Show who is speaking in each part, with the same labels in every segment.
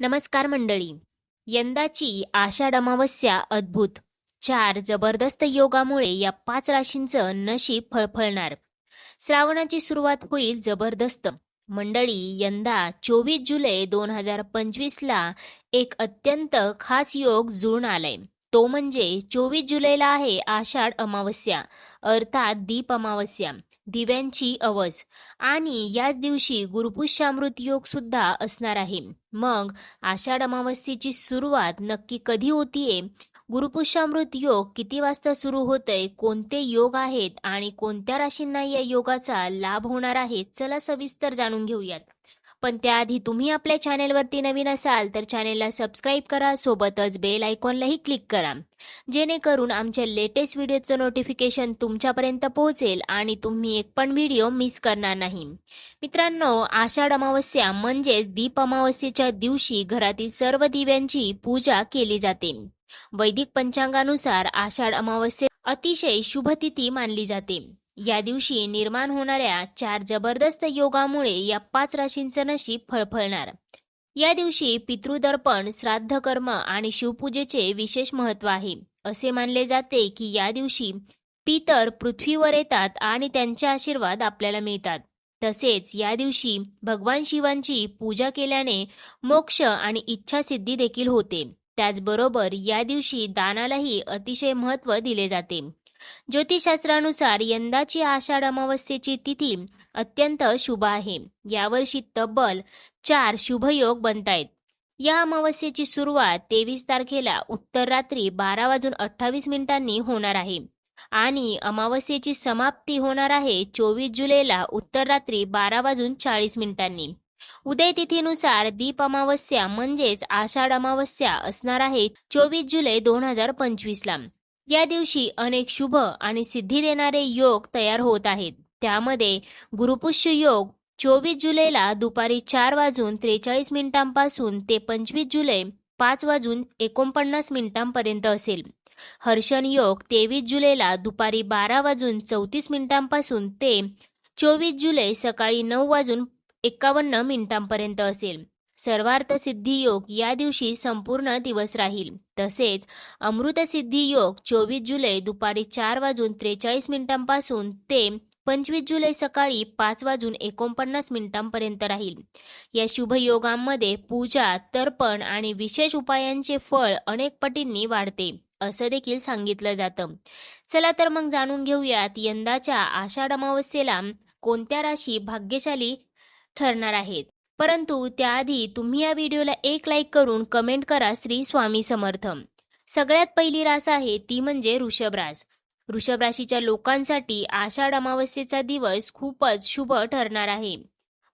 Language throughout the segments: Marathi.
Speaker 1: नमस्कार मंडळी. यंदाची आषाढ अमावस्या अद्भुत. चार जबरदस्त योगामुळे या पाच राशींचं नशीब फळफळणार. श्रावणाची सुरुवात होईल जबरदस्त. मंडळी यंदा चोवीस जुलै दोन हजार पंचवीसला एक अत्यंत खास योग जुळून आलाय. तो म्हणजे चोवीस जुलैला आहे आषाढ अमावस्या अर्थात दीप अमावस्या. दिव्यांची अवज. आणि याच दिवशी गुरुपुष्यामृत योग सुद्धा असणार आहे. मग आषाढ अमावस्येची सुरुवात नक्की कधी होतीये? गुरुपुष्यामृत योग किती वाजता सुरू होतय? कोणते योग आहेत? आणि कोणत्या राशींना या योगाचा लाभ होणार आहे? चला सविस्तर जाणून घेऊयात. पण त्याआधी तुम्ही आपल्या चॅनेलवरती नवीन असाल तर चॅनेलला सबस्क्राईब करा सोबतच बेल आयकॉनलाही क्लिक करा. जेणेकरून आमच्या लेटेस्ट व्हिडिओचं नोटिफिकेशन तुमच्यापर्यंत पोहोचेल आणि तुम्ही एक पण व्हिडिओ मिस करणार नाही. मित्रांनो आषाढ अमावस्या म्हणजेच दीप अमावस्येच्या दिवशी घरातील सर्व दिव्यांची पूजा केली जाते. वैदिक पंचांगानुसार आषाढ अमावस्ये अतिशय शुभ तिथी मानली जाते. या दिवशी निर्माण होणाऱ्या चार जबरदस्त योगामुळे या पाच राशींचं नशीब फळफळणार. या दिवशी पितृदर्पण श्राद्ध कर्म आणि शिवपूजेचे विशेष महत्त्व आहे. असे मानले जाते की या दिवशी पितर पृथ्वीवर येतात आणि त्यांचे आशीर्वाद आपल्याला मिळतात. तसेच या दिवशी भगवान शिवांची पूजा केल्याने मोक्ष आणि इच्छासिद्धी देखील होते. त्याचबरोबर या दिवशी दानालाही अतिशय महत्त्व दिले जाते. ज्योतिषशास्त्रानुसार यंदाची आषाढ अमावस्येची तिथी अत्यंत शुभ आहे. यावर्षी तब्बल चार शुभयोग बनतायत. या अमावस्येची सुरुवात तेवीस तारखेला उत्तर रात्री बारा वाजून अठ्ठावीस मिनिटांनी होणार आहे. आणि अमावस्येची समाप्ती होणार आहे चोवीस जुलैला उत्तर रात्री बारा वाजून चाळीस मिनिटांनी. उदय तिथीनुसार दीप अमावस्या म्हणजेच आषाढ अमावस्या असणार आहे चोवीस जुलै दोन हजार पंचवीस ला या दिवशी अनेक शुभ आणि सिद्धी देणारे योग तयार होत आहेत. त्यामध्ये गुरुपुष्य योग चोवीस जुलैला दुपारी चार वाजून त्रेचाळीस मिनिटांपासून ते पंचवीस जुलै पाच वाजून एकोणपन्नास मिनिटांपर्यंत असेल. हर्षण योग तेवीस जुलैला दुपारी बारा वाजून चौतीस मिनिटांपासून ते चोवीस जुलै सकाळी नऊ वाजून एकावन्न मिनिटांपर्यंत असेल. सर्वार्थ सिद्धी योग या दिवशी संपूर्ण दिवस राहील. तसेच अमृतसिद्धी योग चोवीस जुलै दुपारी चार वाजून त्रेचाळीस मिनिटांपासून ते पंचवीस जुलै सकाळी पाच वाजून एकोणपन्नास मिनिटांपर्यंत राहील. या शुभयोगांमध्ये पूजा तर्पण आणि विशेष उपायांचे फळ अनेक पटींनी वाढते असं देखील सांगितलं जातं. चला तर मग जाणून घेऊयात यंदाच्या आषाढ अमावस्येला कोणत्या राशी भाग्यशाली ठरणार आहेत. परंतु त्याआधी तुम्ही या व्हिडिओला एक लाईक करून कमेंट करा श्री स्वामी समर्थ. सगळ्यात पहिली रास आहे ती म्हणजे ऋषभ रास. वृषभ राशीच्या लोकांसाठी आषाढ अमावस्येचा दिवस खूपच शुभ ठरणार आहे.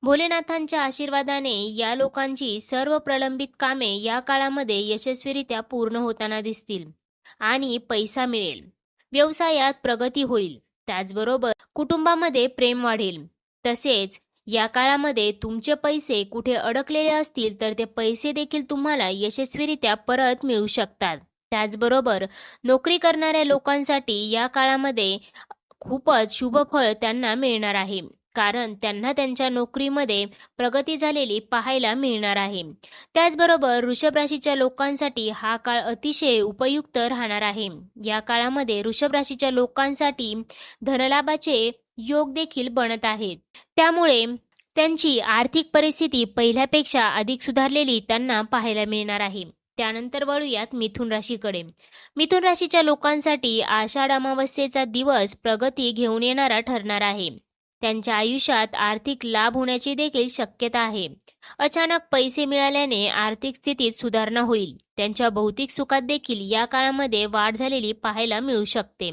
Speaker 1: भोलेनाथांच्या आशीर्वादाने या लोकांची सर्व प्रलंबित कामे या काळामध्ये यशस्वीरित्या पूर्ण होताना दिसतील आणि पैसा मिळेल. व्यवसायात प्रगती होईल. त्याचबरोबर कुटुंबामध्ये प्रेम वाढेल. तसेच या काळामध्ये तुमचे पैसे कुठे अडकलेले असतील तर ते पैसे देखील तुम्हाला यशस्वीरित्या परत मिळू शकतात. त्याचबरोबर नोकरी करणाऱ्या लोकांसाठी या काळामध्ये खूपच शुभ फळ त्यांना मिळणार आहे. कारण त्यांना त्यांच्या नोकरीमध्ये प्रगती झालेली पाहायला मिळणार आहे. त्याचबरोबर वृषभ राशीच्या लोकांसाठी हा काळ अतिशय उपयुक्त राहणार आहे. या काळामध्ये वृषभ राशीच्या लोकांसाठी धनलाभाचे योग देखील बनत आहेत. त्यामुळे त्यांची आर्थिक परिस्थिती पहिल्यापेक्षा अधिक सुधारलेली त्यांना पाहायला मिळणार आहे. त्यानंतर वळूयात मिथुन राशीकडे. मिथुन राशीच्या लोकांसाठी आषाढ अमावस्येचा दिवस प्रगती घेऊन येणारा ठरणार आहे. त्यांच्या आयुष्यात आर्थिक लाभ होण्याची देखील शक्यता आहे. अचानक पैसे मिळाल्याने आर्थिक स्थितीत सुधारणा होईल. त्यांच्या भौतिक सुखात देखील या काळामध्ये वाढ झालेली पाहायला मिळू शकते.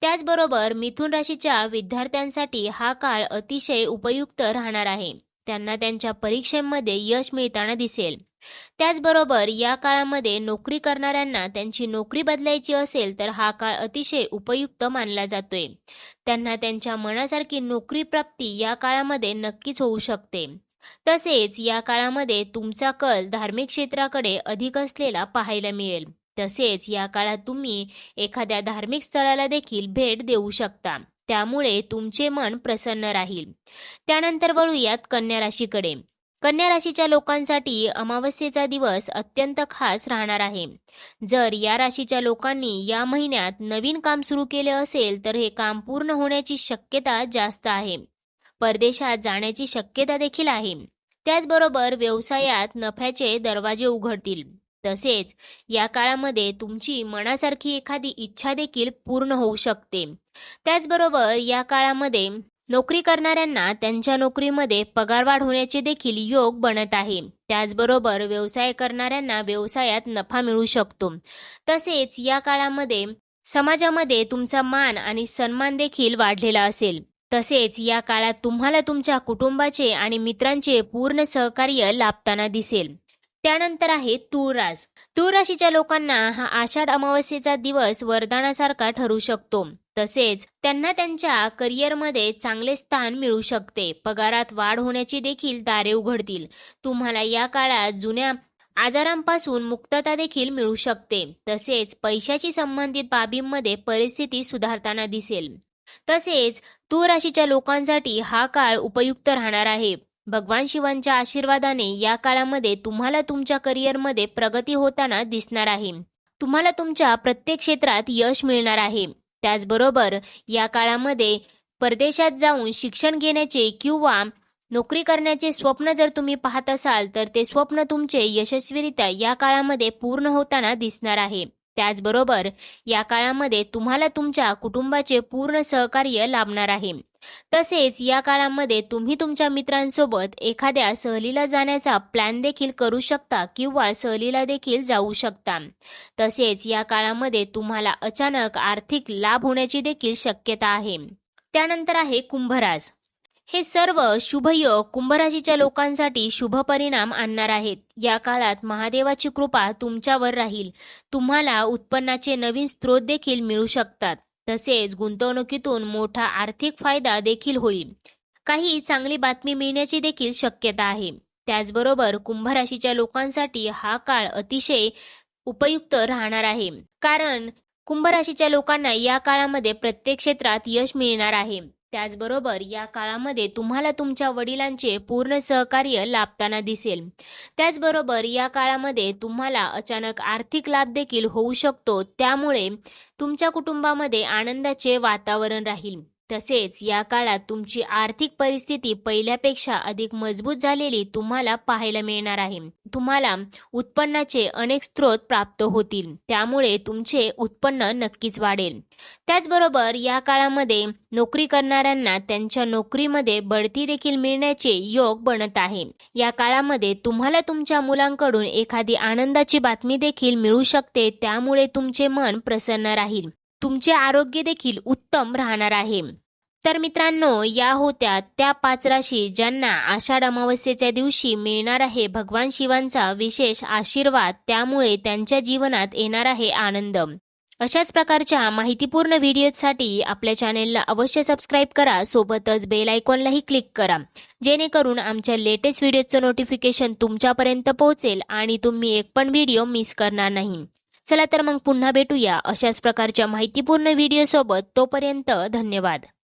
Speaker 1: त्याचबरोबर मिथुन राशीच्या विद्यार्थ्यांसाठी हा काळ अतिशय उपयुक्त राहणार आहे. त्यांना त्यांच्या परीक्षेमध्ये यश मिळताना दिसेल. त्याचबरोबर या काळामध्ये नोकरी करणाऱ्यांना त्यांची नोकरी बदलायची असेल तर हा काळ अतिशय उपयुक्त मानला जातोय. त्यांना त्यांच्या मनासारखी नोकरी प्राप्ती या काळामध्ये नक्कीच होऊ शकते. तसेच या काळामध्ये तुमचा कल धार्मिक क्षेत्राकडे अधिक असलेला पाहायला मिळेल. तसेच या काळात तुम्ही एखाद्या धार्मिक स्थळाला देखील भेट देऊ शकता. त्यामुळे तुमचे मन प्रसन्न राहील. त्यानंतर वळूयात कन्या राशीकडे. कन्या राशीच्या लोकांसाठी अमावस्येचा दिवस अत्यंत खास राहणार आहे. जर या राशीच्या लोकांनी या महिन्यात नवीन काम सुरू केले असेल तर हे काम पूर्ण होण्याची शक्यता जास्त आहे. परदेशात जाण्याची शक्यता देखील आहे. त्याचबरोबर व्यवसायात नफ्याचे दरवाजे उघडतील. तसेच या काळामध्ये तुमची मनासारखी एखादी इच्छा देखील पूर्ण होऊ शकते. त्याचबरोबर या काळामध्ये नोकरी करणाऱ्यांना त्यांच्या नोकरीमध्ये पगारवाढ होण्याचे देखील योग बनत आहे. त्याचबरोबर व्यवसाय करणाऱ्यांना व्यवसायात नफा मिळू शकतो. तसेच या काळामध्ये समाजामध्ये तुमचा मान आणि सन्मान देखील वाढलेला असेल. तसेच या काळात तुम्हाला तुमच्या कुटुंबाचे आणि मित्रांचे पूर्ण सहकार्य लाभताना दिसेल. त्यानंतर आहे तूळ रास तूळ राशीच्या लोकांना हा आषाढ अमावस्येचा दिवस वरदानासारखा ठरू शकतो. तसेच त्यांना त्यांच्या करिअरमध्ये चांगले स्थान मिळू शकते. पगारात वाढ होण्याची देखील दारे उघडतील. तुम्हाला या काळात जुन्या आजारांपासून मुक्तता देखील मिळू शकते. तसेच पैशाशी संबंधित बाबींमध्ये परिस्थिती सुधारताना दिसेल. तसेच तूळ राशीच्या लोकांसाठी हा काळ उपयुक्त राहणार आहे. भगवान शिवांच्या आशीर्वादाने या काळामध्ये तुम्हाला तुमच्या करिअरमध्ये प्रगती होताना दिसणार आहे. तुम्हाला तुमच्या प्रत्येक क्षेत्रात यश मिळणार आहे. त्याचबरोबर या काळामध्ये परदेशात जाऊन शिक्षण घेण्याचे किंवा नोकरी करण्याचे स्वप्न जर तुम्ही पाहत असाल तर ते स्वप्न तुमचे यशस्वीरित्या या काळामध्ये पूर्ण होताना दिसणार आहे. त्याचबरोबर या काळामध्ये तुम्हाला तुमच्या कुटुंबाचे पूर्ण सहकार्य लाभणार आहे. तसेच या काळामध्ये तुम्ही तुमच्या मित्रांसोबत एखाद्या सहलीला जाण्याचा प्लॅन देखील करू शकता किंवा सहलीला देखील जाऊ शकता. तसेच या काळामध्ये तुम्हाला अचानक आर्थिक लाभ होण्याची देखील शक्यता आहे. त्यानंतर आहे कुंभरास हे सर्व शुभयोग कुंभराशीच्या लोकांसाठी शुभ परिणाम आणणार आहेत. या काळात महादेवाची कृपा तुमच्यावर राहील. तुम्हाला उत्पन्नाचे नवीन स्रोत देखील मिळू शकतात. तसेच गुंतवणुकीतून मोठा आर्थिक फायदा देखील होईल. काही चांगली बातमी मिळण्याची देखील शक्यता आहे. त्याचबरोबर कुंभराशीच्या लोकांसाठी हा काळ अतिशय उपयुक्त राहणार आहे. कारण कुंभराशीच्या लोकांना या काळामध्ये प्रत्येक क्षेत्रात यश मिळणार आहे. त्याचबरोबर या काळामध्ये तुम्हाला तुमच्या वडिलांचे पूर्ण सहकार्य लाभताना दिसेल. त्याचबरोबर या काळामध्ये तुम्हाला अचानक आर्थिक लाभ देखील होऊ शकतो. त्यामुळे तुमच्या कुटुंबामध्ये आनंदाचे वातावरण राहील. तसेच या काळात तुमची आर्थिक परिस्थिती पहिल्यापेक्षा अधिक मजबूत झालेली तुम्हाला पाहायला मिळणार आहे. तुम्हाला उत्पन्नाचे अनेक स्रोत प्राप्त होतील. त्यामुळे तुमचे उत्पन्न नक्कीच वाढेल. त्याचबरोबर या काळामध्ये नोकरी करणाऱ्यांना त्यांच्या नोकरीमध्ये बढती देखील मिळण्याचे योग बनत आहे. या काळामध्ये तुम्हाला तुमच्या मुलांकडून एखादी आनंदाची बातमी देखील मिळू शकते. त्यामुळे तुमचे मन प्रसन्न राहील. तुमचे आरोग्य देखील उत्तम राहणार आहे. तर मित्रांनो या होत्या त्या पाच राशी ज्यांना आषाढ अमावस्येच्या दिवशी मिळणार आहे भगवान शिवांचा विशेष आशीर्वाद त्यामुळे त्यांच्या जीवनात येणार आहे आनंद. अशाच प्रकारच्या माहितीपूर्ण व्हिडिओसाठी आपल्या चॅनेलला अवश्य सबस्क्राईब करा सोबतच बेल आयकॉनलाही क्लिक करा. जेणेकरून आमच्या लेटेस्ट व्हिडिओचं नोटिफिकेशन तुमच्यापर्यंत पोहोचेल आणि तुम्ही एक पण व्हिडिओ मिस करणार नाही. चला तर मग पुन्हा भेटूया अशाच प्रकारच्या माहितीपूर्ण व्हिडिओसोबत तोपर्यंत धन्यवाद.